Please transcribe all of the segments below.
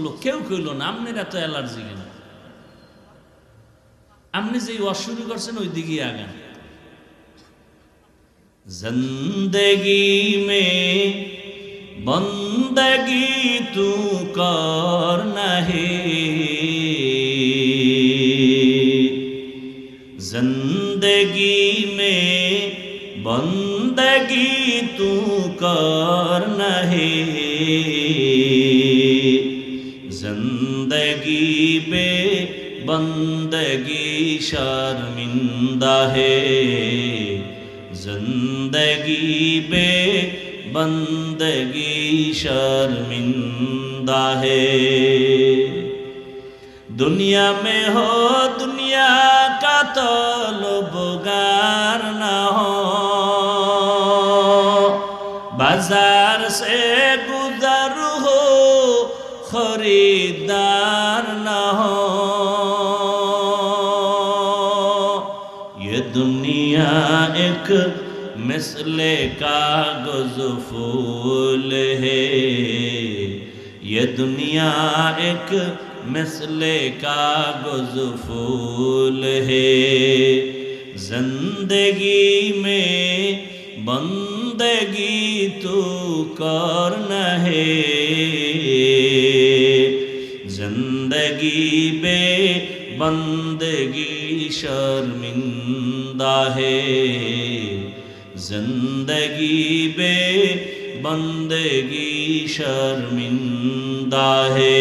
করল, কেউ কইল না আপনার এত অ্যালার্জি কেন? আপনি যে ওয়াজ শুরু করছেন ওই দিকে আগান। জিন্দগি মে বন্দগি তু কর নাহি। জিন্দগি মে বন্দগি তু কর নহে। बंदगी शर्मिंदा है। ज़िंदगी बे बंदगी शर्मिंदा है। दुनिया में हो दुनिया का तलबगार मिसले का फूल है। ये दुनिया एक मिसले कागज़ फूल है। ज़िंदगी में बंदगी तू करना है। ज़िंदगी बे बंदगी शर्मिंदा है। زندگی بے بندگی شرمندہ ہے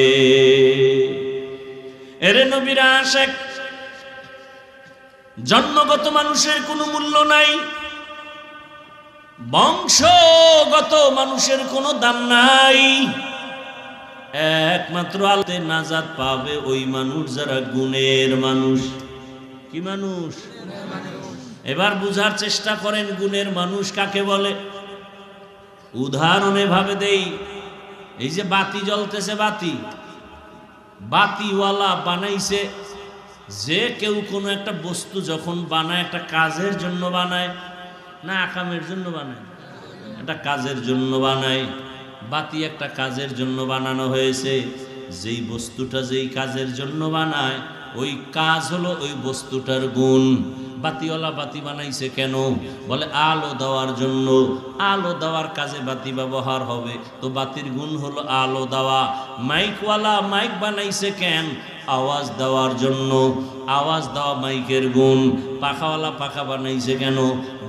এরে নবীর আশেক জন্মগত মানুষের কোনো মূল্য নাই বংশগত মানুষের কোনো দাম নাই একমাত্র আলতে নাজাদ পাবে ওই মানুষ যারা গুণের মানুষ কি মানুষ এবার বুঝার চেষ্টা করেন গুণের মানুষ কাকে বলে। উদাহরণে ভাবে দেই, এই যে বাতি জ্বলতেছে বাতি, বাতিওয়ালা বানাইছে, যে কেউ কোনো একটা বস্তু যখন বানায় একটা কাজের জন্য বানায়, না আকামের জন্য বানায়, একটা কাজের জন্য বানায়, বাতি একটা কাজের জন্য বানানো হয়েছে, যেই বস্তুটা যেই কাজের জন্য বানায়, ওই কাজ হলো ওই বস্তুটার গুণ। বাতিওয়ালা বাতি বানাইছে কেন? বলে, আলো দেওয়ার জন্য। আলো দেওয়ার কাজে বাতি ব্যবহার হবে। তো বাতির গুণ হলো আলো দেওয়া। মাইকওয়ালা মাইক বানাইছে কেন? আওয়াজ দেওয়ার জন্য। আওয়াজ দেওয়া মাইকের গুণ। পাখাওয়ালা পাখা বানাইছে কেন?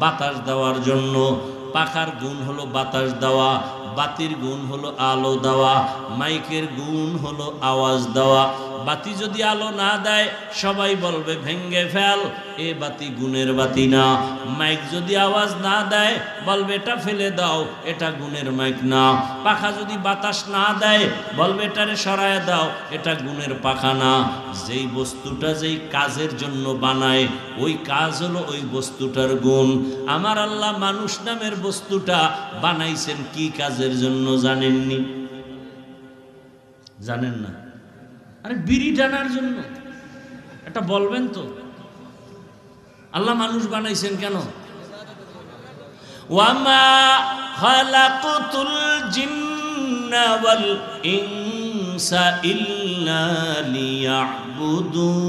বাতাস দেওয়ার জন্য। পাখার গুণ হলো বাতাস দেওয়া। বাতির গুণ হলো আলো দেওয়া। মাইকের গুণ হলো আওয়াজ দেওয়া। বাতি যদি আলো না দেয়, সবাই বলবে, ভেঙ্গে ফেল, এ বাতি গুণের বাতি না। মাইক যদি আওয়াজ না দেয়, বলবে, এটা ফেলে দাও, এটা গুণের মাইক না। পাখা যদি বাতাস না দেয়, বলবে, এটারে সরায় দাও, এটা গুণের পাখা না। যেই বস্তুটা যেই কাজের জন্য বানায়, ওই কাজ হলো ওই বস্তুটার গুণ। আমার আল্লাহ মানুষ নামের বস্তুটা বানাইছেন কি কাজের জন্য জানেননি? জানেন না? আরে বিড়ি টানার জন্য। এটা বলবেন তো। আল্লাহ মানুষ বানাইছেন কেন? ওয়ামা খালাকুতুল জিন্না ওয়াল ইনসা ইল্লা লিয়াবুদুন।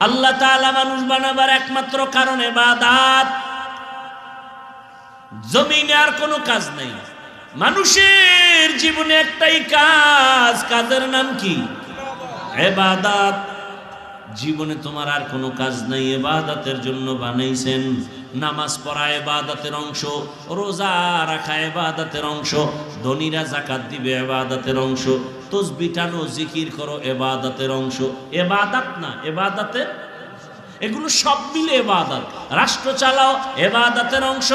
আল্লাহ তাআলা মানুষ বানাবার একমাত্র কারণ ইবাদত জমিনে আর কোনো কাজ নাই। মানুষের জীবনে একটাই কাজ, কাজের নাম কি? এবাদাত। জীবনে তোমার আর কোনো কাজ নাই, এবাদাতের জন্য বানাইছেন। নামাজ পড়া এবাদাতের অংশ, রোজা রাখা এবাদাতের অংশ, ধনীরা জাকাত দিবে এবাদাতের অংশ, তসবি টানো, জিকির করো এবাদাতের অংশ। এবাদাত না এবাদাতের এগুলো সব মিলে এবাদাত। রাষ্ট্র চালাও, এবাদাতের অংশ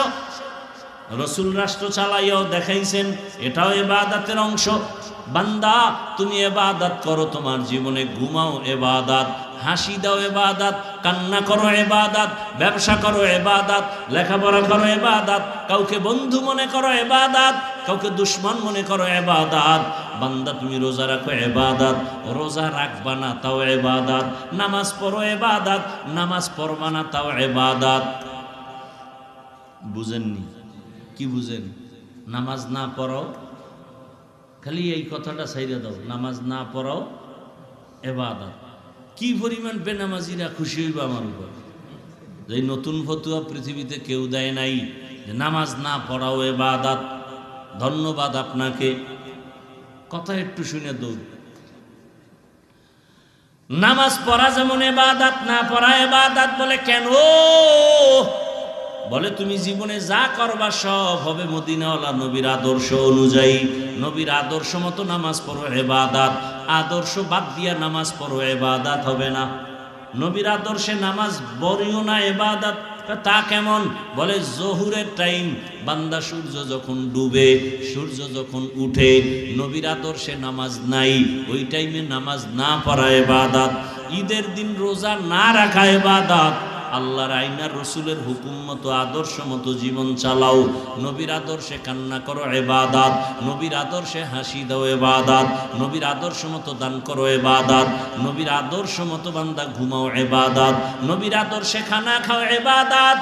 রসুল রাষ্ট্র চালাইয়াও দেখাইছেন, এটাও এবাদাতের অংশ। বান্দা, তুমি এবাদাত করো, তোমার জীবনে ঘুমাও এবাদাত, হাসি দাও এবাদাত, কান্না করো এবাদাত, ব্যবসা করো এবাদাত, লেখাপড়া করো এবাদাত, কাউকে বন্ধু মনে করো এবাদাত, কাউকে দুশ্মন মনে করো এবাদাত। বান্দা, তুমি রোজা রাখো এবাদাত, রোজা রাখবা না, তাও এবাদাত। নামাজ পড়ো এবাদাত, নামাজ পড়বা না, তাও এবাদাত। বুঝেননি? কি বুঝেন? নামাজ না পড়াও, খালি এই কথাটা সাইরে দাও। নামাজ না পড়াও, এবাদত। কি পরিমাণ বেনামাজিরা খুশি হইব আমার উপর? যে নতুন ফতুয়া পৃথিবীতে কেউ দেয় নাই, যে নামাজ না পড়াও, এবাদাত। ধন্যবাদ আপনাকে। কথা একটু শুনে দৌড়। নামাজ পড়া যেমন এবাদাত, না পড়া এবাদাত বলে কেন? বলে, তুমি জীবনে যা করবা সব হবে মদিনাওয়ালা নবীর আদর্শ অনুযায়ী। নবীর আদর্শ মতো নামাজ পড়ো, এবাদাত। আদর্শ বাদ দিয়া নামাজ পড়ো, এবাদাত হবে না। নবীর আদর্শে নামাজ বড়িও না, এবাদাত। তা কেমন? বলে, জহুরের টাইম। বান্দা সূর্য যখন ডুবে, সূর্য যখন উঠে, নবীর আদর্শে নামাজ নাই। ওই টাইমে নামাজ না পড়া এবাদাত। ঈদের দিন রোজা না রাখা এবাদাত। আল্লাহর আইনার, রসুলের হুকুম মতো, আদর্শ মতো জীবন চালাও। নবীর আদর্শে কান্না করো, এবাদাত। নবীর আদর্শে হাসি দাও, এবাদাত। নবীর আদর্শ মতো দান করো, এবাদাত। নবীর আদর্শ মতো বান্দা ঘুমাও, এবাদাত। নবীর আদর্শে খানা খাও, এবাদাত।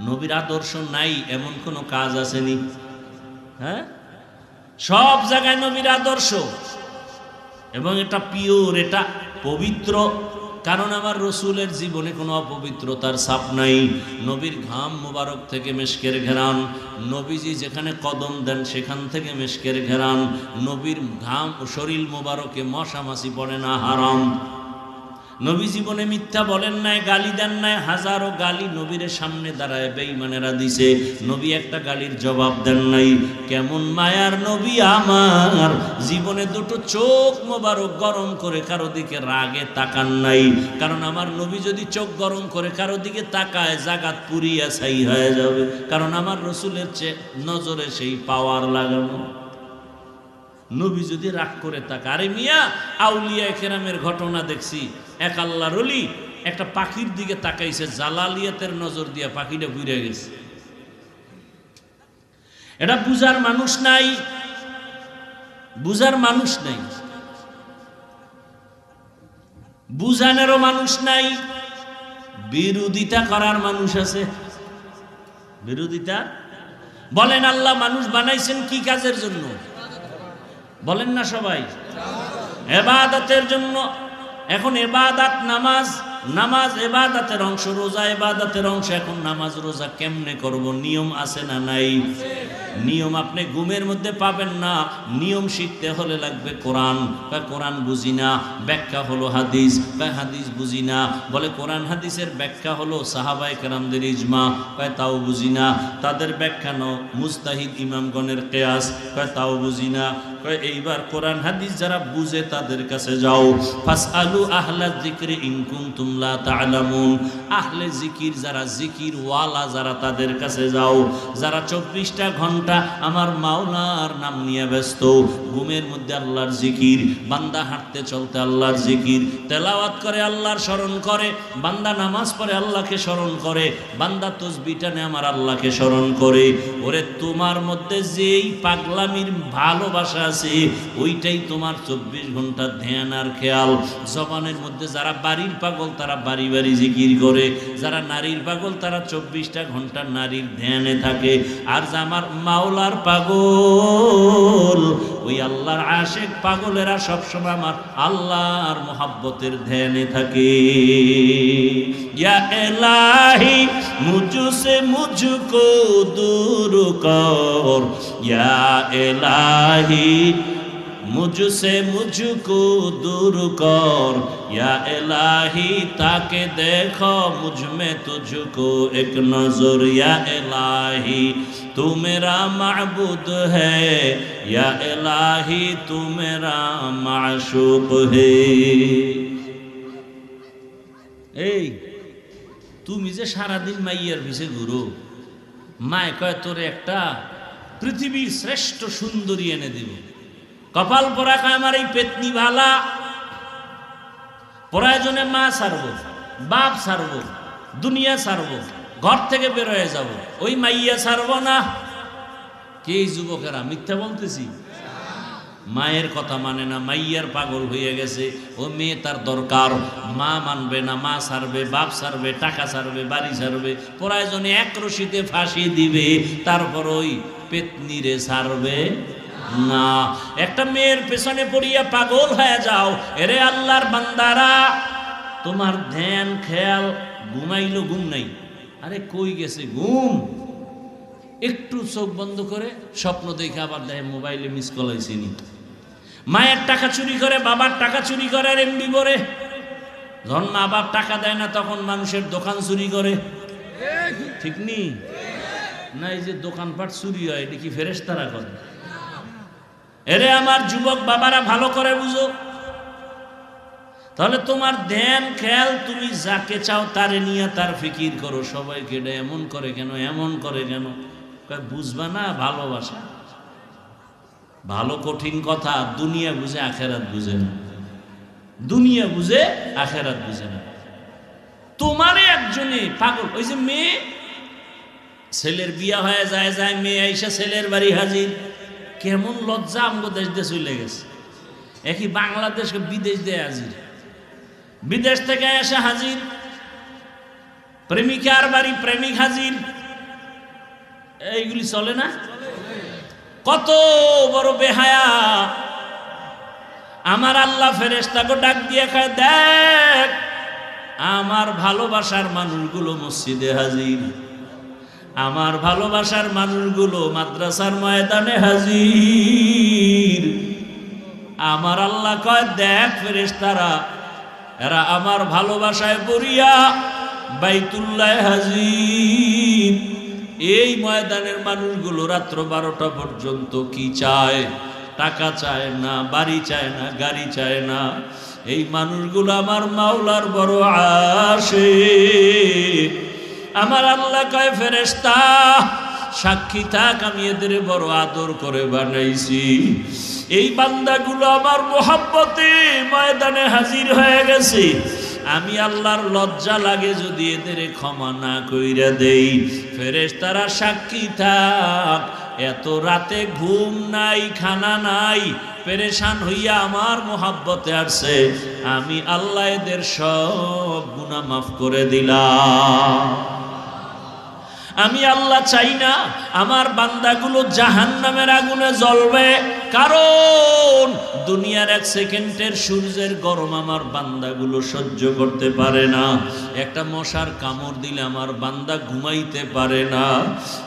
নবীর আদর্শ নাই, এমন কোনো কাজ আসেনি। হ্যাঁ? সব জায়গায় নবীর আদর্শ। এবং এটা পিওর এটা পবিত্র। কারণ আমার রসুলের জীবনে কোনো অপবিত্রতার ছাপ নাই। নবীর ঘাম মোবারক থেকে মেশকের ঘেরান। নবীজি যেখানে কদম দেন, সেখান থেকে মেশকের ঘেরান। নবীর ঘাম শরীর মোবারকে মশামাছি পড়ে না, হারাম। নবী জীবনে মিথ্যা বলেন নাই, গালি দেন নাই, হাজারো গালি নবীর সামনে দাঁড়ায় বেঈমানেরা দিছে। নবী একটা গালির জবাব দেন নাই, কেমন মায়ার নবী আমার? জীবনে দুটো চোখ মোবারক গরম করে কারও দিকে রাগে তাকান নাই। কারণ আমার নবী যদি চোখ গরম করে কারও দিকে তাকায়, জাগাত পুরিয়া ছাই হয়ে যাবে। কারণ আমার রসুলের চেয়ে নজরে সেই পাওয়ার লাগানো। নবী যদি রাগ করে থাকে, আরে মিয়া, আউলিয়া কেরামের ঘটনা দেখছি। এক আল্লাহ রলি একটা পাখির দিকে তাকাইছে, জালালিয়াতের নজর দিয়া পাখিটা ঘুরে গেছে। এটা বুঝার মানুষ নাই। বুঝার মানুষ নাই। বুঝানেরও মানুষ নাই। বিরোধিতা করার মানুষ আছে। বিরোধিতা? বলেন আল্লাহ, মানুষ বানাইছেন কি কাজের জন্য? বলেন না সবাই। এবাদতের জন্য, এখন এবাদাত নামাজ নামাজ এবাদাতের অংশ, রোজা এবাদাতের অংশ, এখন নামাজ, রোজা কেমনে করব, নিয়ম আছে না নাই? নিয়ম আপনি ঘুমের মধ্যে পাবেন না। নিয়ম শিখতে হলে লাগবে কোরআন। বা কোরআন বুঝি না, ব্যাখ্যা হলো হাদিস। বা হাদিস বুঝি না, বলে কোরআন হাদিসের ব্যাখ্যা হলো সাহাবাই কেরামদের ইজমা। কয়, তাও বুঝি না। তাদের ব্যাখ্যা ন মুস্তাহিদ ইমামগণের কেয়াস। কয়, তাও বুঝি না। এইবার কোরআন হাদিস যারা বুঝে তাদের কাছে যাও। ফাস আলু আহলা জিক্রি ইনকুম তুমলা তালামুন। আহলে জিকির যারা জিকির ওয়ালা যারা তাদের কাছে যাও। যারা চব্বিশটা ঘণ্টা আমার মাওলার নাম নিয়ে ব্যস্ত, ঘুমের মধ্যে আল্লাহর জিকির বান্দা হাঁটতে চলতে আল্লাহর জিকির তেলাওয়াত করে আল্লাহর স্মরণ করে, বান্দা নামাজ পড়ে আল্লাহকে স্মরণ করে, বান্দা তসবি টানে আমার আল্লাহকে স্মরণ করে। ওরে, তোমার মধ্যে যেই পাগলামির ভালোবাসা আছে, ওইটাই তোমার চব্বিশ ঘণ্টা ধ্যান আর খেয়াল। জবানের মধ্যে যারা বাড়ির পাগল, তারা বাড়ি বাড়ি জিকির করে। যারা নারীর পাগল, তারা চব্বিশটা ঘণ্টা নারীর ধ্যানে থাকে। আর যে আমার মাওলার পাগল, ওই আল্লাহর আশেক পাগলেরা সবসময় আমার আল্লাহর মোহাব্বতের ধ্যানে থাকে। ইয়া এলাহি মুঝসে মুঝকো দূর কর। یا الہی مجھ سے مجھ کو دور کر یا الہی تاکہ دیکھو مجھ میں تجھ کو ایک نظر یا الہی تو میرا معبود ہے یا الہی تو میرا معشوق ہے এই তুমি যে সারাদিন মাইয়ের পিছে ঘুরো মায় কয় তোর একটা পৃথিবীর শ্রেষ্ঠ সুন্দরী এনে দিব। কপাল পরা আমার এই পেতনি ভালা। প্রয়োজনে মা সারবো বাপ সারবো দুনিয়া সারবো ঘর থেকে বের হয়ে যাব। ওই মাইয়া সারবো না। কে যুবকেরা? মিথ্যা বলতেছি? মায়ের কথা মানে না, মাইয়ার পাগল হয়ে গেছে। ও মেয়ে তার দরকার। মা মানবে না, মা সারবে বাপ সারবে টাকা সারবে বাড়ি সারবে প্রয়োজনে এক রশিতে ফাঁসি দিবে। তারপর ওই পেতনিরে সারবে না। একটা মেয়ের পেছনে পড়িয়া পাগল হয়ে যাও। এরে আল্লাহর বান্দারা, তোমার ধ্যান, খেয়াল, ঘুমাইলো ঘুম নাই। আরে কই গেছে ঘুম? একটু চোখ বন্ধ করে স্বপ্ন দেখে আবার দেখে মোবাইলে মিস কল হয়েছিনি মায়ের টাকা চুরি করে, বাবার টাকা চুরি করে আর এমবি করে যখন মা বাপ টাকা দেয় না, তখন মানুষের দোকান চুরি করে। ঠিক নি? না এই যে দোকানপাট চুরি হয়, এটা কি ফেরেস্তারা করে? এরে আমার যুবক বাবারা ভালো করে বুঝো। তাহলে তোমার ধ্যান খেয়াল, তুমি যাকে চাও তারে নিয়ে তার ফিকির করো। সবাইকে এটা এমন করে কেন, এমন করে কেন? বুঝবা না, ভালোবাসা। ভালো কঠিন কথা, দুনিয়া বুঝে আখেরাত বুঝে না। দুনিয়া বুঝে আখেরাত বুঝে না। তোমারে একজনে পাগল, ওই যে মেয়ে ছেলের বিয়া হয়ে যায় যায় মেয়ে আইসা ছেলের বাড়ি হাজির। কেমন লজ্জা আমগো দেশ দিয়ে চলে গেছে। একই বাংলাদেশকে বিদেশ দিয়ে হাজির। বিদেশ থেকে এসে হাজির। প্রেমিকার বাড়ি প্রেমিক হাজির। এইগুলি চলে না? কত বড় বেহায়া। আমার আল্লাহ ফেরেস্তাকে ডাক দিয়ে খায় দেখ, আমার ভালোবাসার মানুষগুলো মসজিদে হাজির। আমার ভালোবাসার মানুষগুলো মাদ্রাসার ময়দানে হাজির। আমার আল্লাহ কয়, দেখ ফেরেস্তারা এরা আমার ভালোবাসায় পড়িয়া বাইতুল্লাহ হাজির। এই ময়দানের মানুষগুলো রাত্র বারোটা পর্যন্ত কি চায়? টাকা চায় না, বাড়ি চায় না, গাড়ি চায় না। এই মানুষগুলো আমার মাওলার বড় আসে আমার আল্লাহ কয় ফেরেস্তা সাক্ষী থাক, আমি এদের বড় আদর করে বানাইছি। এই বান্দাগুলো আমার মোহাব্বতে ময়দানে হাজির হয়ে গেছে। আমি আল্লাহর লজ্জা লাগে যদি এদের ক্ষমা না কইরা দেই। ফেরেস তারা সাক্ষী থাক, এত রাতে ঘুম নাই, খানা নাই, পেরেশান হইয়া আমার মোহাব্বতে আসছে। আমি আল্লাহ এদের সব গুণা মাফ করে দিলাম। আমি আল্লাহ চাই না, আমার বান্দাগুলো জাহান নামের আগুনে জ্বলবে। কারণ দুনিয়ার এক সেকেন্ডের সূর্যের গরম আমার বান্দাগুলো সহ্য করতে পারে না। একটা মশার কামড় দিলে আমার বান্দা ঘুমাইতে পারে না।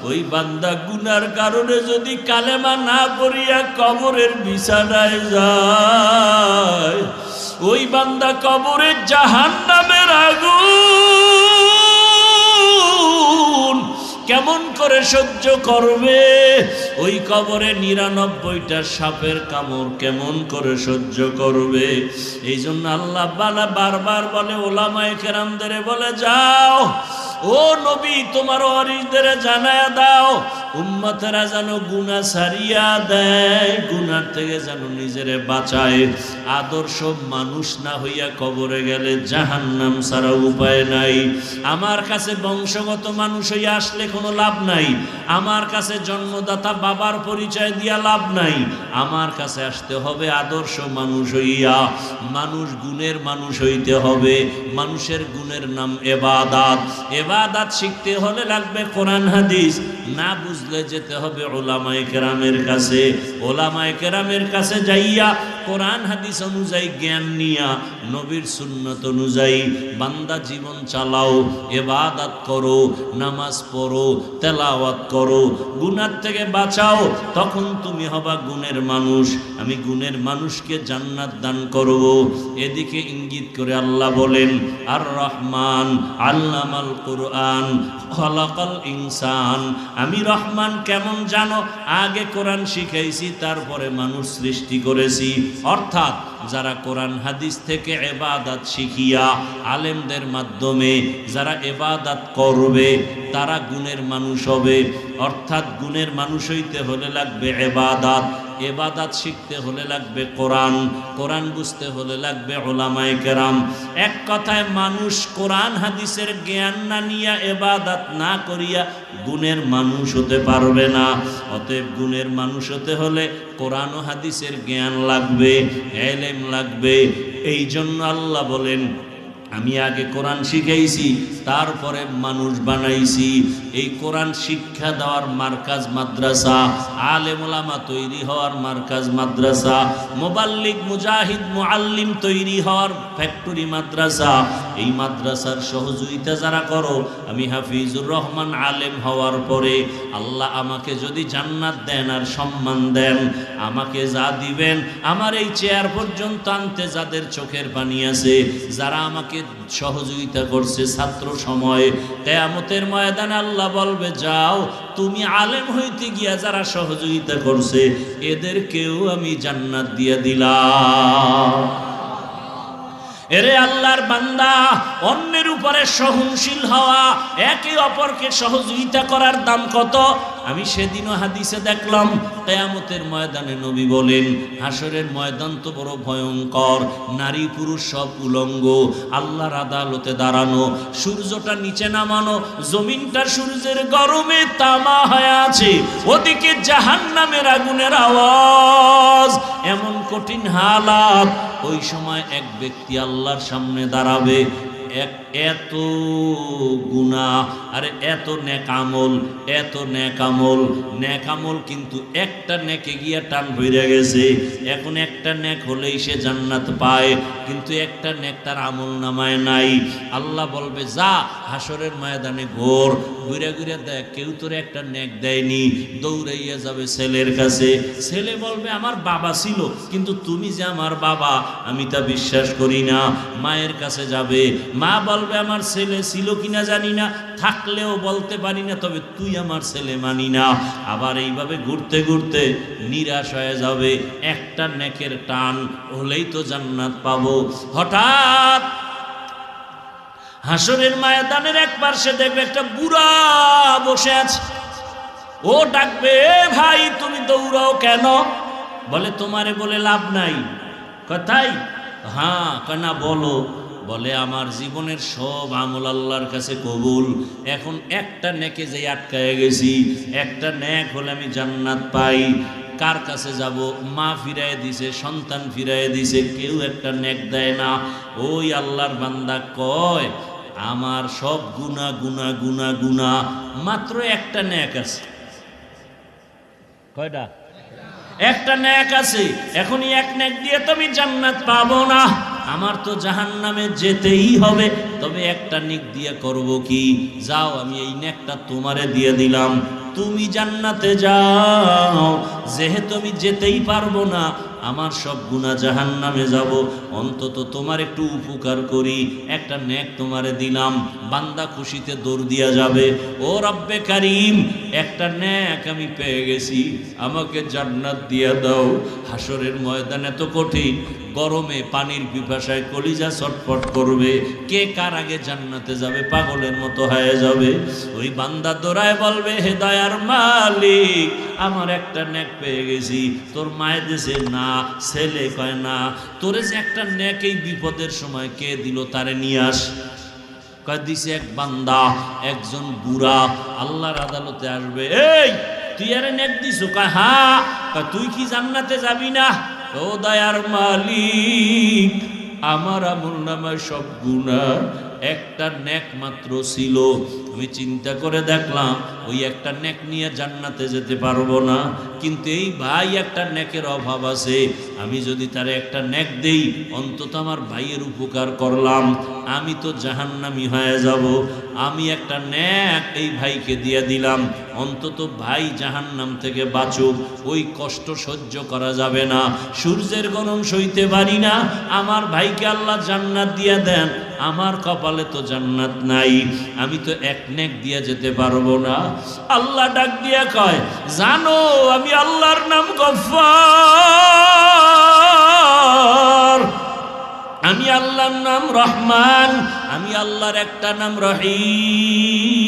ওই বান্দা গুনার কারণে যদি কালেমা না করিয়া কবরের বিছানায় যায়, ওই বান্দা কবরের জাহান নামের আগুন কেমন করে সহ্য করবে? ওই কবরে নিরানব্বইটা সাপের কামড় কেমন করে সহ্য করবে? এই জন্য আল্লাহ বারবার বলে, ওলামায় কেরামদের বলে, যাও, ও নবী, তোমার অরিদের জানায় দাও উম্মতেরা যেন গুণা সারিয়া দেয়, গুনার থেকে যেন নিজেরে বাঁচায়। আদর্শ মানুষ না হইয়া কবরে গেলে জাহান্নাম ছাড়া উপায় নাই। আমার কাছে বংশগত মানুষ হইয়া আসলে কোনো লাভ নাই। আমার কাছে জন্মদাতা বাবার পরিচয় দিয়া লাভ নাই। আমার কাছে আসতে হবে আদর্শ মানুষ হইয়া। মানুষ গুণের মানুষ হইতে হবে। মানুষের গুণের নাম এবাদাত। এবাদাত শিখতে হলে লাগবে কোরআন হাদিস। না বুঝলে যেতে হবে ওলামায় কেরামের কাছে। ওলামায় কেরামের কাছে যাইয়া কোরআন হাদিস অনুযায়ী জ্ঞান নিয়া, নবীর সুন্নত অনুযায়ী বান্দা জীবন চালাও, এবাদাত করো, নামাজ পড়ো, তেলাওয়াত করো, গুনার থেকে বাঁচাও, তখন তুমি হবা গুণের মানুষ। আমি গুণের মানুষকে জান্নাত দান করব। এদিকে ইঙ্গিত করে আল্লাহ বলেন আর রহমান আল্লামাল কোরআন, খলাকাল ইনসান। আমি রহমান কেমন জানো? আগে কোরআন শিখাইছি, তারপরে মানুষ সৃষ্টি করেছি। অর্থাৎ যারা কোরআন হাদিস থেকে এবাদাত শিখিয়া আলেমদের মাধ্যমে যারা এবাদাত করবে, তারা গুণের মানুষ হবে। অর্থাৎ গুণের মানুষ হইতে হলে লাগবে এবাদাত। এবাদাত শিখতে হলে লাগবে কোরআন কোরআন বুঝতে হলে লাগবে ওলামায়ে কেরাম। এক কথায় মানুষ কোরআন, হাদিসের জ্ঞান না নিয়া এবাদাত না করিয়া গুণের মানুষ হতে পারবে না। অতএব গুণের মানুষ হতে হলে কোরআন ও হাদিসের জ্ঞান লাগবে, এলেম লাগবে। এই জন্য আল্লাহ বলেন আমি আগে কোরআন শিখাইছি, তারপরে মানুষ বানাইছি। এই কোরআন শিক্ষা দেওয়ার মার্কাজ মাদ্রাসা আলেমুলামা তৈরি হওয়ার মার্কাজ মাদ্রাসা, মোবাল্লিক মুজাহিদ মুআল্লিম তৈরি হওয়ার ফ্যাক্টরি মাদ্রাসা। এই মাদ্রাসার সহযোগিতা যারা করো, আমি হাফিজুর রহমান আলেম হওয়ার পরে আল্লাহ আমাকে যদি জান্নাত দেন আর সম্মান দেন, আমাকে যা দিবেন, আমার এই চেয়ার পর্যন্ত আনতে যাদের চোখের পানি আছে, যারা আমাকে সহযোগিতা করছে ছাত্র সময়ে। কেয়ামতের ময়দানে আল্লাহ বলবে, যাও, তুমি আলেম হইতে গিয়া যারা সহযোগিতা করছে এদেরকেও আমি জান্নাত দিয়ে দিলাম। এরে আল্লাহর বান্দা, অন্যের উপরে সহনশীল হওয়া, একে অপরকে সহযোগিতা করার দাম কত? আমি সেদিনও হাদিসে দেখলাম, কেয়ামতের ময়দানে নবী বলেন হাসরের ময়দান তো বড় ভয়ঙ্কর, নারী পুরুষ সব উলঙ্গ, আল্লাহর আদালতে দাঁড়ানো, সূর্যটা নিচে নামানো, জমিনটা সূর্যের গরমে তামা হয়ে আছে, ওদিকে জাহান নামের আগুনের আওয়াজ, এমন কঠিন হালাত। ওই সময় এক ব্যক্তি আল্লাহর সামনে দাঁড়াবে, এক এত গুণা আরে এত নেকামল এত নেকামল নেকামল কিন্তু একটা নেকে গিয়া টান ভরে গেছে। এখন একটা নেক হলেই সে জান্নাত পায়, কিন্তু একটা নেক তার আমল নামায় নাই। আল্লাহ বলবে, যা হাসরের ময়দানে ঘোর, ঘুরে ঘুরে দেখ, কেউ তোর একটা নেক দেয়নি, দৌড়াইয়া যাবে ছেলের কাছে। ছেলে বলবে, আমার বাবা ছিল, কিন্তু তুমি যে আমার বাবা, আমি তা বিশ্বাস করি না। মায়ের কাছে যাবে। মা বলবে আমার ছেলে ছিল কিনা জানি না, থাকলেও বলতে পারি না, তবে তুই আমার ছেলে মানি না। আবার এইভাবে ঘুরতে ঘুরতে নিরাশ হয়ে যাবে, একটা নেকের টান হলেই তো জান্নাত পাবো। হঠাৎ হাসরের ময়দানের এক পার্শ্বে দেখবে একটা বুড়া বসে আছে। ও ডাকবে, ভাই, তুমি দৌড়াও কেন? বলে, তোমারে বলে লাভ নাই। কথাই হ্যাঁ। কেনা বলো। বলে, আমার জীবনের সব আমল আল্লাহর কাছে কবুল। এখন একটা নেকে যে আটকায় গেছি, একটা নেক হলে আমি জান্নাত পাই। কার কাছে যাব? মা ফিরায় দিছে, সন্তান ফিরায় দিছে, কেউ একটা নেক দেয় না। ওই আল্লাহর বান্দা কয়, আমার সব গুণা গুণা গুণা গুণা মাত্র একটা ন্যাক আছে। কয়টা? একটা ন্যাক আছে। এখনই এক ন্যাক দিয়ে তো আমি জান্নাত পাবো না। আমার তো জাহান নামে যেতেই হবে, তবে একটা নিক দিয়ে করব কি? যাও, আমি এই নেকটা তোমারে দিয়ে দিলাম। তুমি জান্নাতে যাও, যেহেতু আমি যেতেই পারব না আমার সব গুণা জাহান নামে যাব। অন্তত তোমার একটু উপকার করি। একটা নেক তোমারে দিলাম। বান্দা খুশিতে দৌড় দিয়া যাবে। ও রব্বে কারিম, একটা ন্যাক আমি পেয়ে গেছি। আমাকে জান্নাত দিয়া দাও। হাসরের ময়দান এত কঠিন। গরমে পানির পিপাসায় কলিজা ছটফট করবে। কে কার আগে জান্নাতে যাবে? পাগলের মতো হয়ে যাবে। ওই বান্দা দোড়ায় বলবে, হে দয়ার মালিক, আমার একটা নেক পেয়ে গেছি। তোর মায়ের দেশে না ছেলে কয়, না, তোরে যে একটা নেক এই বিপদের সময় কে দিল তারে নিয়ে আস। কয়, দিছে এক বান্দা, একজন বুড়া, আল্লাহর আদালতে আসবে। এই, তুই আরে নেক দিস কয় হ্যাঁ কয়, তুই কি জান্নাতে যাবি না? ও দয়ার মালিক, আমার আমল নামায় সব গুণা একটা নেক মাত্র ছিল। আমি চিন্তা করে দেখলাম, ওই একটা নেক নিয়ে জান্নাতে যেতে পারব না। কিন্তু এই ভাই একটা নেকের অভাব আছে। আমি যদি তার একটা নেক দেই, অন্তত আমার ভাইয়ের উপকার করলাম। আমি তো জাহান্নামি হয়ে যাব। আমি একটা ন্যাক এই ভাইকে দিয়ে দিলাম। অন্তত ভাই জাহান্নাম থেকে বাঁচুক। ওই কষ্ট সহ্য করা যাবে না। সূর্যের গরম সইতে পারি না। আমার ভাইকে আল্লাহ জান্নাত দিয়ে দেন। আমার কপালে তো জান্নাত নাই। আমি তো এক নেক দিয়ে যেতে পারব না। আল্লাহ ডাক দিয়ে কয়, জানো, আমি আল্লাহর নাম গফার আমি আল্লাহর নাম রহমান। আমি আল্লাহর একটা নাম রহিম।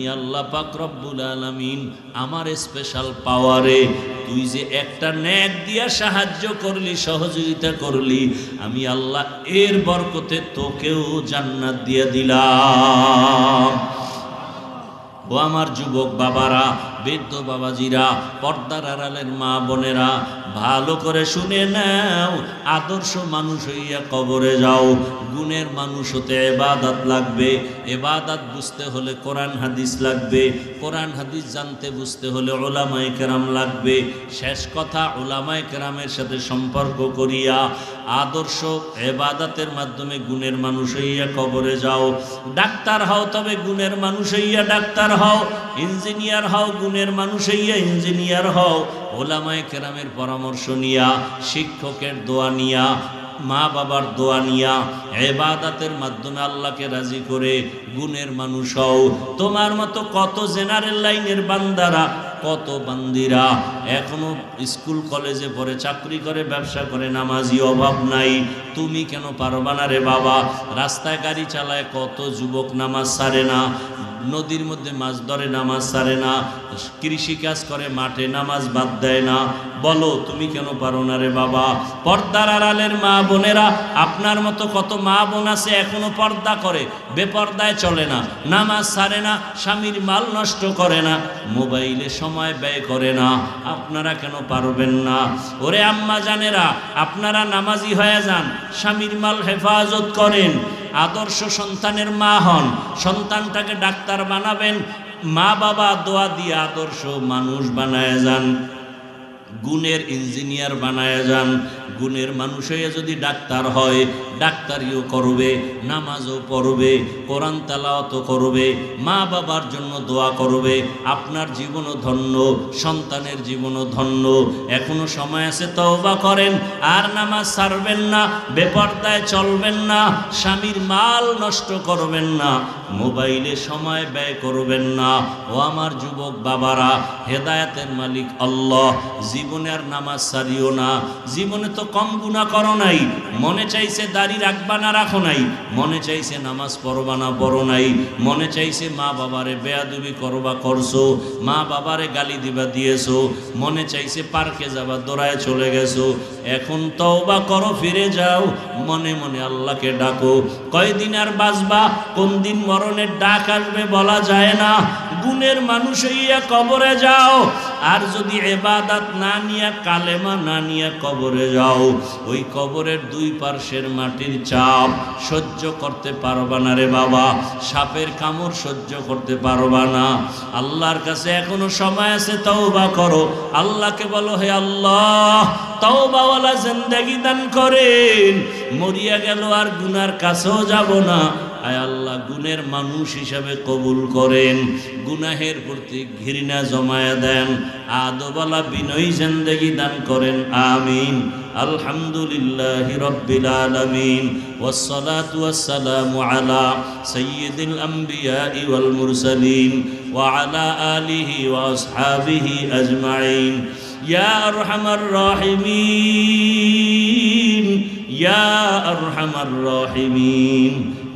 আমি আল্লাহ পাক রব্বুল আলামিন আমার স্পেশাল পাওয়ারে তুই যে একটা ন্যাক দিয়া সাহায্য করলি, সহযোগিতা করলি, আমি আল্লাহ এর বরকতে তোকেও জান্নাত দিয়া দিলাম। ও আমার যুবক বাবারা বৃদ্ধ বাবাজিরা, পর্দার আড়ালের মা বোনেরা, ভালো করে শুনে নাও, আদর্শ মানুষ হইয়া কবরে যাও, গুণের মানুষ হতে এবাদাত লাগবে। এবাদাত বুঝতে হলে কোরআন হাদিস লাগবে, কোরআন হাদিস জানতে বুঝতে হলে ওলামায় কেরাম লাগবে। শেষ কথা, ওলামায় কেরামের সাথে সম্পর্ক করিয়া আদর্শ এবাদাতের মাধ্যমে গুণের মানুষ হইয়া কবরে যাও। ডাক্তার হও তবে গুণের মানুষ হইয়া ডাক্তার হও, ইঞ্জিনিয়ার হও গুণের মানুষ হইয়া ইঞ্জিনিয়ার হও, ওলামায় কেরামের পরামর্শ নিয়া, শিক্ষকের দোয়া নিয়া, মা বাবার দোয়া নিয়া এবাদাতের মাধ্যমে আল্লাহকে রাজি করে গুণের মানুষ হও। তোমার মতো কত জেনারেল লাইনের বান্দারা, কত বান্দিরা এখনও স্কুল, কলেজে পড়ে, চাকরি করে, ব্যবসা করে, নামাজি অভাব নাই। তুমি কেন পারবা না রে বাবা? রাস্তায় গাড়ি চালায় কত যুবক নামাজ সারে না। নদীর মধ্যে মাছ ধরে নামাজ সারে না। কৃষি কাজ করে, মাঠে নামাজ বাদ দেয় না। বলো, তুমি কেন পারো না রে বাবা? পর্দার আড়ালের মা বোনেরা, আপনার মতো কত মা বোন আছে এখনও পর্দা করে, বেপর্দায় চলে না নামাজ সারে না, স্বামীর মাল নষ্ট করে না, মোবাইলে সময় ব্যয় করে না। আপনারা কেন পারবেন না? ওরে আম্মা জানেরা, আপনারা নামাজি হয়ে যান, স্বামীর মাল হেফাজত করেন। আদর্শ সন্তানের মা হন। সন্তানটাকে ডাক্তার বানাবেন। মা বাবা দোয়া দিয়ে আদর্শ মানুষ বানায় যান। গুণের ইঞ্জিনিয়ার বানায় যান। গুণের মানুষ যদি ডাক্তার হয়, ডাক্তারিও করবে, নামাজও পড়বে, কোরআন তালাওয়াতও করবে, মা বাবার জন্য দোয়া করবে, আপনার জীবনও ধন্য, সন্তানের জীবনও ধন্য, এখনও সময় আছে তওবা করেন, আর নামাজ ছাড়বেন না, বেপর্দায় চলবেন না, স্বামীর মাল নষ্ট করবেন না, মোবাইলে সময় ব্যয় করবেন না। ও আমার যুবক বাবারা, হেদায়াতের মালিক আল্লাহ জীবনে আর নামাজ সারিও না। জীবনে তো কম গুণা করো নাই। মনে চাইছে দাড়ি রাখবা না রাখো নাই। মনে চাইছে নামাজ পড়বা না পড়ো নাই। মনে চাইছে মা বাবারে বেয়াদুবি করবা করছ। মা বাবারে গালি দিবা দিয়েছ। মনে চাইছে পার্কে যাবা, দৌড়ায় চলে গেছো। এখন তওবা করো, ফিরে যাও। মনে মনে আল্লাহকে ডাকো। কয়দিন আর বাঁচবা? কোন দিন মরণের ডাক আসবে বলা যায় না। গুণের মানুষ হইয়া কবরে যাও। আর যদি এবাদাত না নিয়া, কালেমা না নিয়া কবরে যাও, ওই কবরের দুই পার্শ্বের মাটির চাপ সহ্য করতে পারবা না রে বাবা। সাপের কামড় সহ্য করতে পারবা না। আল্লাহর কাছে এখনও সময় আছে, তওবা করো। আল্লাহকে বলো, হে আল্লাহ, তওবাওয়ালা জিন্দেগি দান করেন। মরিয়া গেল আর গুনার কাছেও যাব না। আয় আল্লাহ গুণের মানুষ হিসাবে কবুল করেন গুনাহের প্রতি ঘৃণা জমায়া দেন আদবালা বিনয়ী জিন্দেগি দান করেন আমিন আলহামদুলিল্লাহ রব্বিল আলামিন والصلاة والسلام على سيد الأنبياء والمرسلين وعلى آله وأصحابه أجمعين يا أرحم الراحمين يا أرحم الراحمين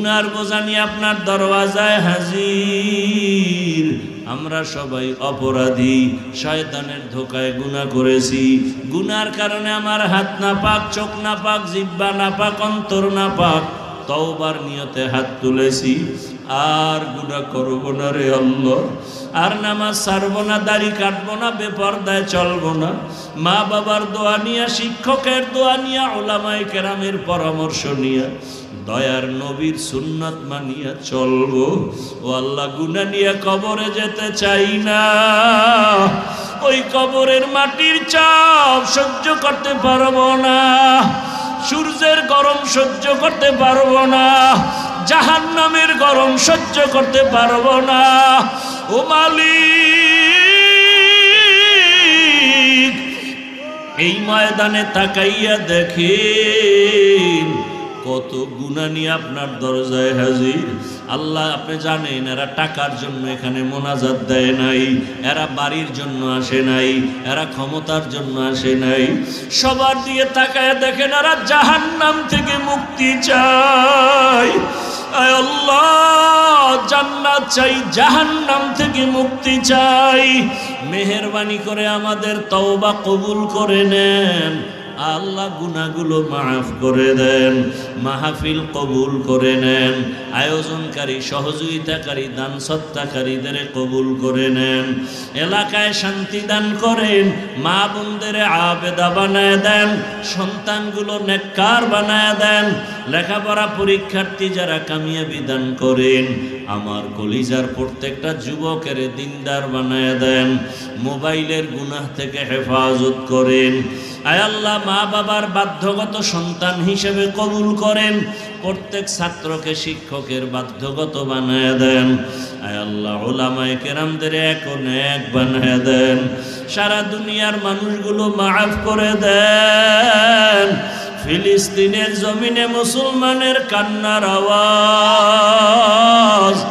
গুনার বোঝা নিয়ে আপনার দরওয়াজায় হাজির। আমরা সবাই অপরাধী, শয়তানের ধোকায় গুনাহ করেছি। গুনার কারণে আমার হাত না পাক চোখ না পাক জিব্বা না পাক অন্তর না পাক তওবার নিয়তে হাত তুলেছি। আর গুনাহ করব না রে আল্লাহ। আর নামাজ ছাড়বো না, দাড়ি কাটব না, বেপর্দায় চলব না। মা বাবার দোয়া নিয়া, শিক্ষকের দোয়া নিয়া ওলামাই কেরামের পরামর্শ নিয়া দয়ার নবীর সুন্নাত মানিয়া চলবো। ও আল্লাহ গুনা নিয়ে কবরে যেতে চাই না। ওই কবরের মাটির চাপ সহ্য করতে পারব না। সূর্যের গরম সহ্য করতে পারব না। জাহান নামের গরম সহ্য করতে পারব না। ও মালিক, এই ময়দানে তাকাইয়া দেখেন কত গুণা নিয়ে আপনার দরজায় হাজির। আল্লাহ, আপনি জানেন, এরা টাকার জন্য এখানে মোনাজাত দেয় নাই, এরা বাড়ির জন্য আসে নাই, এরা ক্ষমতার জন্য আসে নাই। সবার দিয়ে তাকায় দেখেন, এরা জাহান্নাম থেকে মুক্তি চায়। আল্লাহ, জান্নাত চাই, জাহান্নাম থেকে মুক্তি চাই। মেহেরবানি করে আমাদের তওবা কবুল করে নেন। আল্লাহ গুনাহগুলো মাফ করে দেন, মাহফিল কবুল করে নেন, আয়োজনকারী, সহযোগিতাকারী দান সত্তাকারীদের কবুল করে নেন, এলাকায় শান্তি দান করেন, মা বোনদের আবেদা বানায় দেন, সন্তানগুলো নেককার বানায় দেন, লেখাপড়া পরীক্ষার্থী যারা কামিয়াবি দান করেন, আমার কলিজার প্রত্যেকটা যুবকের দিনদার বানায় দেন, মোবাইলের গুনাহ থেকে হেফাজত করেন আয় আল্লাহ, মা বাবার বাধ্যগত সন্তান হিসেবে কবুল করেন। প্রত্যেক ছাত্রকে শিক্ষকের বাধ্যগত বানায় দেন। আয় আল্লাহ, ওলামায় কেরামদের এক এক বানায় দেন। সারা দুনিয়ার মানুষগুলো মাফ করে দেন। ফিলিস্তিনের জমিনে মুসলমানের কান্নার আওয়াজ।